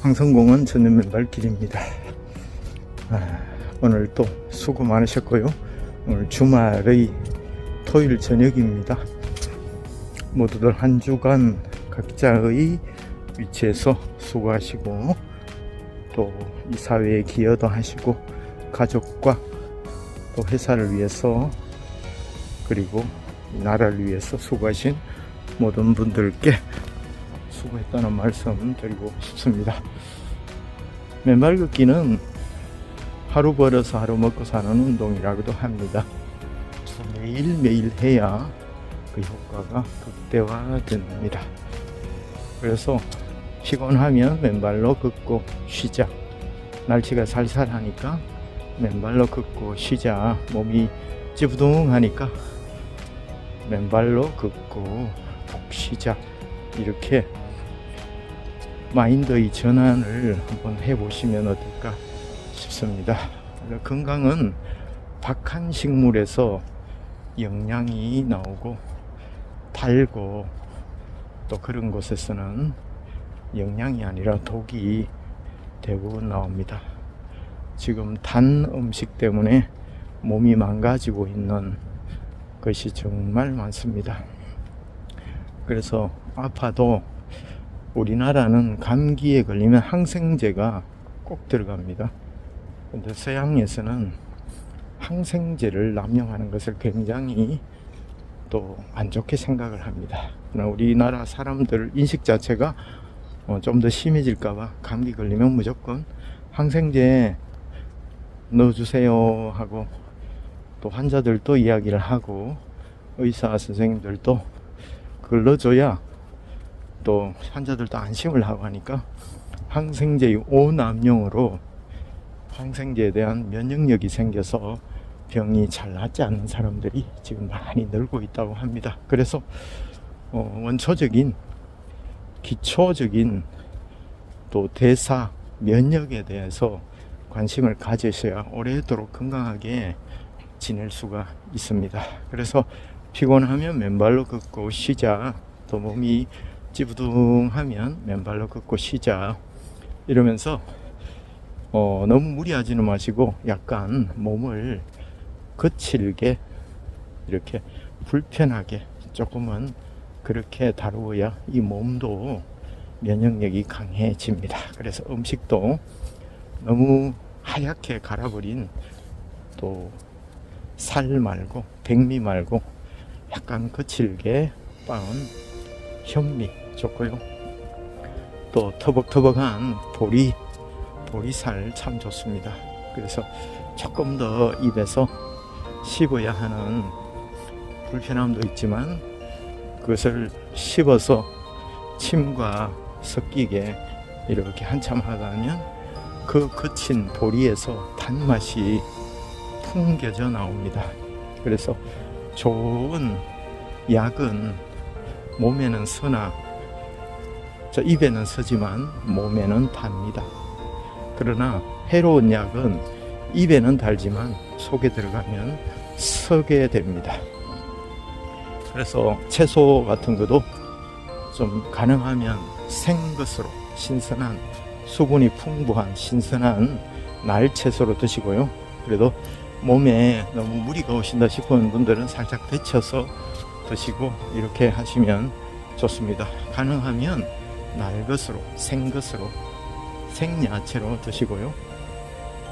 황성공원 전년 맨발길입니다. 아, 오늘 또 수고 많으셨고요. 오늘 주말의 토요일 저녁입니다. 모두들 한 주간 각자의 위치에서 수고하시고 또 이 사회에 기여도 하시고 가족과 또 회사를 위해서 그리고 이 나라를 위해서 수고하신 모든 분들께 수고했다는 말씀 드리고 싶습니다. 맨발 걷기는 하루 걸어서 하루 먹고 사는 운동이라고도 합니다. 매일매일 해야 그 효과가 극대화됩니다. 그래서 피곤하면 맨발로 걷고 쉬자. 날씨가 살살하니까 맨발로 걷고 쉬자. 몸이 찌부둥하니까 맨발로 걷고 푹 쉬자. 이렇게 마인드의 전환을 한번 해보시면 어떨까 싶습니다. 건강은 박한 식물에서 영양이 나오고 달고 또 그런 곳에서는 영양이 아니라 독이 대부분 나옵니다. 지금 단 음식 때문에 몸이 망가지고 있는 것이 정말 많습니다. 그래서 아파도 우리나라는 감기에 걸리면 항생제가 꼭 들어갑니다. 근데 서양에서는 항생제를 남용하는 것을 굉장히 또 안 좋게 생각을 합니다. 우리나라 사람들 인식 자체가 어, 좀더 심해질까봐 감기 걸리면 무조건 항생제 넣어주세요 하고 또 환자들도 이야기를 하고 의사 선생님들도 그걸 넣어줘야 또 환자들도 안심을 하고 하니까 항생제의 오남용으로 항생제에 대한 면역력이 생겨서 병이 잘 낫지 않는 사람들이 지금 많이 늘고 있다고 합니다. 그래서 어, 원초적인 기초적인 또 대사 면역에 대해서 관심을 가지셔야 오래도록 건강하게 지낼 수가 있습니다. 그래서 피곤하면 맨발로 걷고 쉬자. 또 몸이 찌부둥하면 맨발로 걷고 쉬자. 이러면서 어, 너무 무리하지는 마시고 약간 몸을 거칠게 이렇게 불편하게 조금은 그렇게 다루어야 이 몸도 면역력이 강해집니다. 그래서 음식도 너무 하얗게 갈아버린 또 살 말고 백미 말고 약간 거칠게 빻은 현미 좋고요. 또 터벅터벅한 보리 보리살 참 좋습니다. 그래서 조금 더 입에서 씹어야 하는 불편함도 있지만 그것을 씹어서 침과 섞이게 이렇게 한참 하다면 그 거친 보리에서 단맛이 풍겨져 나옵니다. 그래서 좋은 약은 몸에는 서나 저 입에는 서지만 몸에는 답니다. 그러나 해로운 약은 입에는 달지만 속에 들어가면 서게 됩니다. 그래서 채소 같은 것도 좀 가능하면 생것으로 신선한 수분이 풍부한 신선한 날 채소로 드시고요. 그래도 몸에 너무 무리가 오신다 싶은 분들은 살짝 데쳐서 드시고 이렇게 하시면 좋습니다. 가능하면 날 것으로 생것으로 생야채로 드시고요.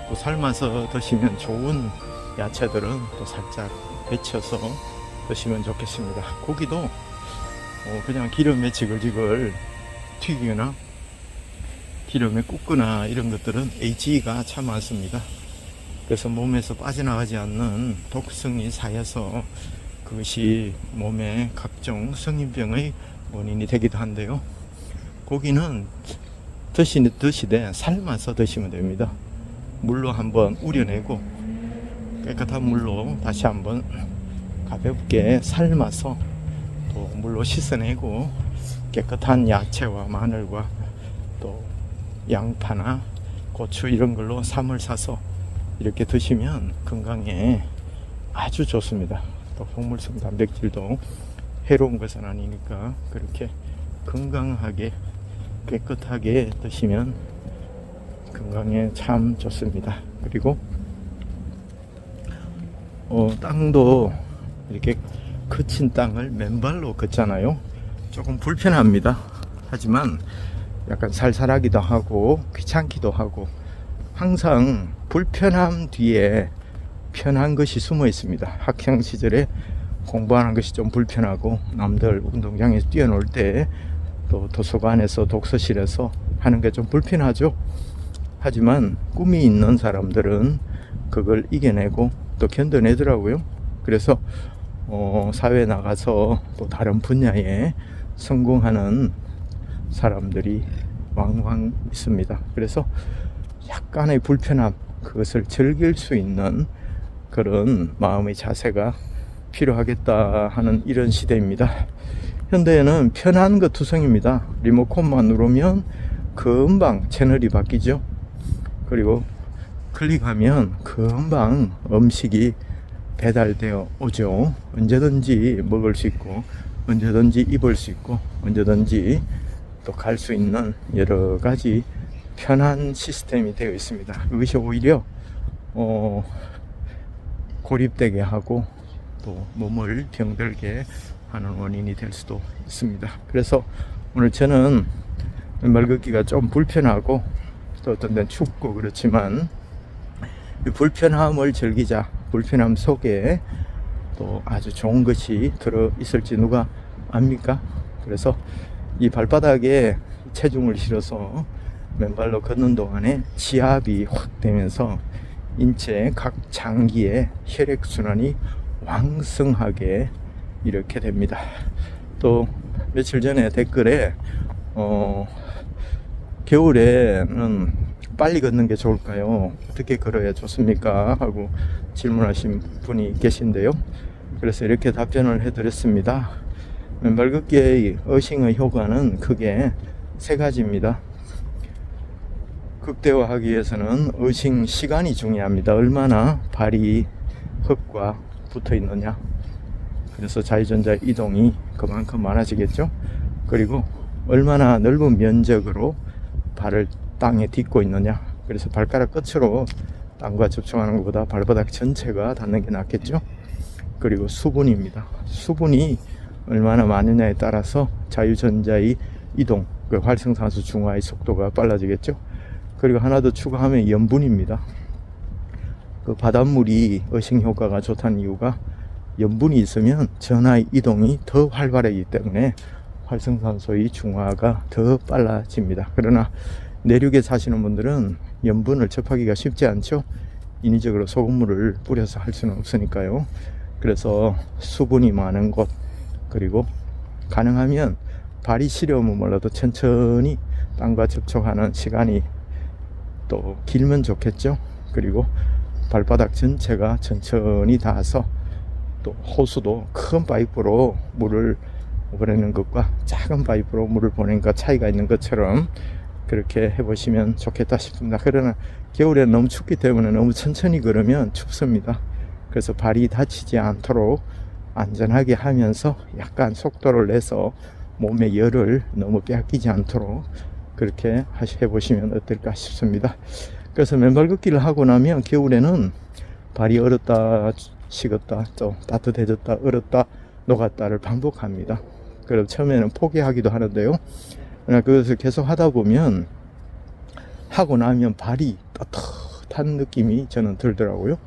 또 삶아서 드시면 좋은 야채들은 또 살짝 데쳐서 드시면 좋겠습니다. 고기도 어, 그냥 기름에 지글지글 튀기거나 기름에 굽거나 이런 것들은 HE가 참 많습니다. 그래서 몸에서 빠져나가지 않는 독성이 쌓여서 그것이 몸에 각종 성인병의 원인이 되기도 한데요. 고기는 드시, 드시되 삶아서 드시면 됩니다. 물로 한번 우려내고 깨끗한 물로 다시 한번 가볍게 삶아서 또 물로 씻어내고 깨끗한 야채와 마늘과 또 양파나 고추 이런 걸로 삶을 사서 이렇게 드시면 건강에 아주 좋습니다. 또 곡물성 단백질도 해로운 것은 아니니까 그렇게 건강하게 깨끗하게 드시면 건강에 참 좋습니다. 그리고 어, 땅도 이렇게 거친 땅을 맨발로 걷잖아요. 조금 불편합니다. 하지만 약간 살살하기도 하고 귀찮기도 하고 항상 불편함 뒤에 편한 것이 숨어 있습니다. 학창 시절에 공부하는 것이 좀 불편하고 남들 운동장에서 뛰어놀 때 또 도서관에서 독서실에서 하는 게 좀 불편하죠. 하지만 꿈이 있는 사람들은 그걸 이겨내고 또 견뎌내더라고요. 그래서 어, 사회에 나가서 또 다른 분야에 성공하는 사람들이 왕왕 있습니다. 그래서 약간의 불편함, 그것을 즐길 수 있는 그런 마음의 자세가 필요하겠다 하는 이런 시대입니다. 현대에는 편한 것 투성입니다. 리모컨만 누르면 금방 채널이 바뀌죠. 그리고 클릭하면 금방 음식이 배달되어 오죠. 언제든지 먹을 수 있고, 언제든지 입을 수 있고, 언제든지 또 갈 수 있는 여러 가지 편한 시스템이 되어 있습니다. 그것이 오히려 어, 고립되게 하고 또 몸을 병들게 하는 원인이 될 수도 있습니다. 그래서 오늘 저는 말 걷기가 좀 불편하고 또 어떤 데는 춥고 그렇지만 이 불편함을 즐기자. 불편함 속에 또 아주 좋은 것이 들어 있을지 누가 압니까? 그래서 이 발바닥에 체중을 실어서 맨발로 걷는 동안에 지압이 확 되면서 인체 각 장기에 혈액 순환이 왕성하게 이렇게 됩니다. 또 며칠 전에 댓글에 어 겨울에는 빨리 걷는 게 좋을까요? 어떻게 걸어야 좋습니까? 하고 질문하신 분이 계신데요. 그래서 이렇게 답변을 해드렸습니다. 맨발 걷기의 어싱의 효과는 크게 세 가지입니다. 극대화하기 위해서는 어싱 시간이 중요합니다. 얼마나 발이 흙과 붙어 있느냐. 그래서 자유전자 이동이 그만큼 많아지겠죠. 그리고 얼마나 넓은 면적으로 발을 땅에 딛고 있느냐. 그래서 발가락 끝으로 땅과 접촉하는 것보다 발바닥 전체가 닿는 게 낫겠죠. 그리고 수분입니다. 수분이 얼마나 많으냐에 따라서 자유전자의 이동, 그 활성산소 중화의 속도가 빨라지겠죠. 그리고 하나 더 추가하면 염분입니다. 그 바닷물이 어싱 효과가 좋다는 이유가 염분이 있으면 전하의 이동이 더 활발하기 때문에 활성산소의 중화가 더 빨라집니다. 그러나 내륙에 사시는 분들은 염분을 접하기가 쉽지 않죠. 인위적으로 소금물을 뿌려서 할 수는 없으니까요. 그래서 수분이 많은 곳 그리고 가능하면 발이 시려우면 몰라도 천천히 땅과 접촉하는 시간이 또 길면 좋겠죠. 그리고 발바닥 전체가 천천히 닿아서 또 호수도 큰 파이프로 물을 보내는 것과 작은 파이프로 물을 보내는 것 차이가 있는 것처럼 그렇게 해보시면 좋겠다 싶습니다. 그러나 겨울에 너무 춥기 때문에 너무 천천히 걸으면 춥습니다. 그래서 발이 다치지 않도록 안전하게 하면서 약간 속도를 내서 몸의 열을 너무 빼앗기지 않도록 그렇게 해보시면 어떨까 싶습니다. 그래서 맨발 걷기를 하고 나면 겨울에는 발이 얼었다 식었다 또 따뜻해졌다 얼었다 녹았다를 반복합니다. 그럼 처음에는 포기하기도 하는데요. 그러나 그것을 계속 하다 보면 하고 나면 발이 떳떳한 느낌이 저는 들더라고요.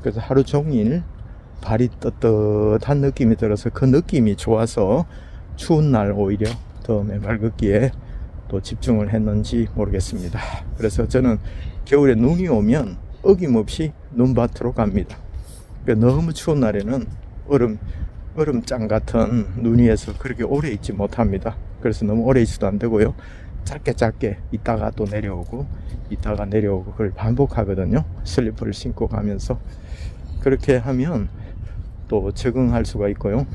그래서 하루 종일 발이 떳떳한 느낌이 들어서 그 느낌이 좋아서 추운 날 오히려 더 맨발 걷기에 또 집중을 했는지 모르겠습니다. 그래서 저는 겨울에 눈이 오면 어김없이 눈밭으로 갑니다. 그러니까 너무 추운 날에는 얼음 얼음장 같은 눈 위에서 그렇게 오래 있지 못합니다. 그래서 너무 오래 있어도 안 되고요. 짧게 짧게 있다가 또 내려오고 있다가 내려오고 그걸 반복하거든요. 슬리퍼를 신고 가면서 그렇게 하면 또 적응할 수가 있고요.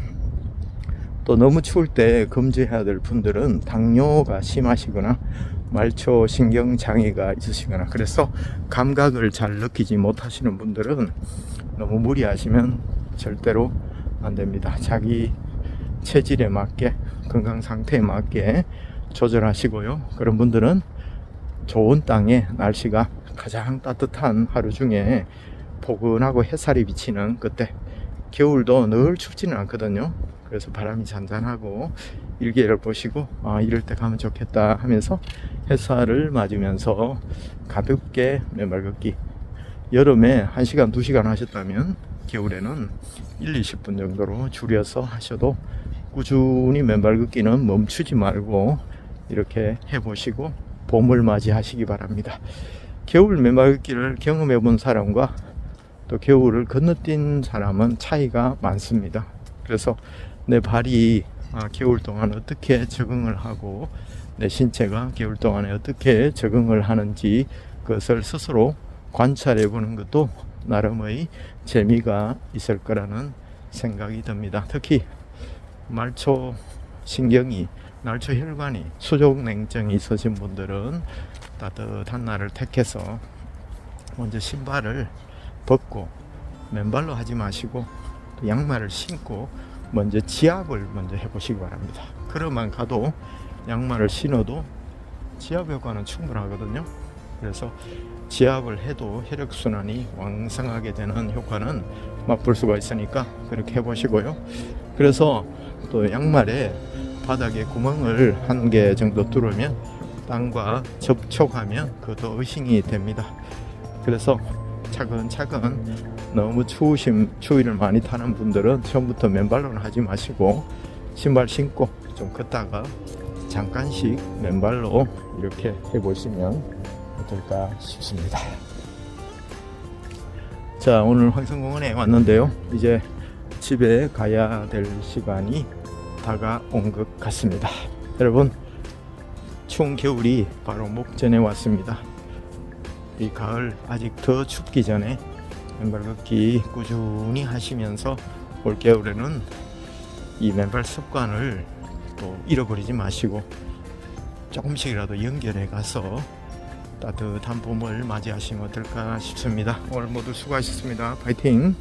또 너무 추울 때 금지해야 될 분들은 당뇨가 심하시거나 말초 신경 장애가 있으시거나 그래서 감각을 잘 느끼지 못하시는 분들은 너무 무리하시면 절대로 안 됩니다. 자기 체질에 맞게 건강 상태에 맞게 조절하시고요. 그런 분들은 좋은 땅에 날씨가 가장 따뜻한 하루 중에 포근하고 햇살이 비치는 그때 겨울도 늘 춥지는 않거든요. 그래서 바람이 잔잔하고 일기예를 보시고 아 이럴 때 가면 좋겠다 하면서 햇살을 맞으면서 가볍게 맨발 걷기 여름에 1시간 2시간 하셨다면 겨울에는 1, 20분 정도로 줄여서 하셔도 꾸준히 맨발 걷기는 멈추지 말고 이렇게 해보시고 봄을 맞이하시기 바랍니다. 겨울 맨발 걷기를 경험해 본 사람과 또 겨울을 건너뛴 사람은 차이가 많습니다. 그래서 내 발이 아, 겨울 동안 어떻게 적응을 하고 내 신체가 겨울 동안에 어떻게 적응을 하는지 그것을 스스로 관찰해 보는 것도 나름의 재미가 있을 거라는 생각이 듭니다. 특히 말초 신경이 날초 혈관이 수족 냉증이 있으신 분들은 따뜻한 날을 택해서 먼저 신발을 벗고 맨발로 하지 마시고 또 양말을 신고 먼저 지압을 먼저 해보시기 바랍니다. 걸어만 가도 양말을 신어도 지압 효과는 충분하거든요. 그래서 지압을 해도 혈액순환이 왕성하게 되는 효과는 맛볼 수가 있으니까 그렇게 해보시고요. 그래서 또 양말에 바닥에 구멍을 한 개 정도 뚫으면 땅과 접촉하면 그것도 의심이 됩니다. 그래서 차근차근 너무 추우심, 추위를 많이 타는 분들은 처음부터 맨발로는 하지 마시고 신발 신고 좀 걷다가 잠깐씩 맨발로 이렇게 해보시면 어떨까 싶습니다. 자, 오늘 황성공원에 왔는데요. 이제 집에 가야 될 시간이 다가온 것 같습니다. 여러분, 추운 겨울이 바로 목전에 왔습니다. 이 가을 아직 더 춥기 전에 맨발 걷기 꾸준히 하시면서 올 겨울에는 이 맨발 습관을 또 잃어버리지 마시고 조금씩이라도 연결해 가서 따뜻한 봄을 맞이하시면 어떨까 싶습니다. 오늘 모두 수고하셨습니다. 파이팅!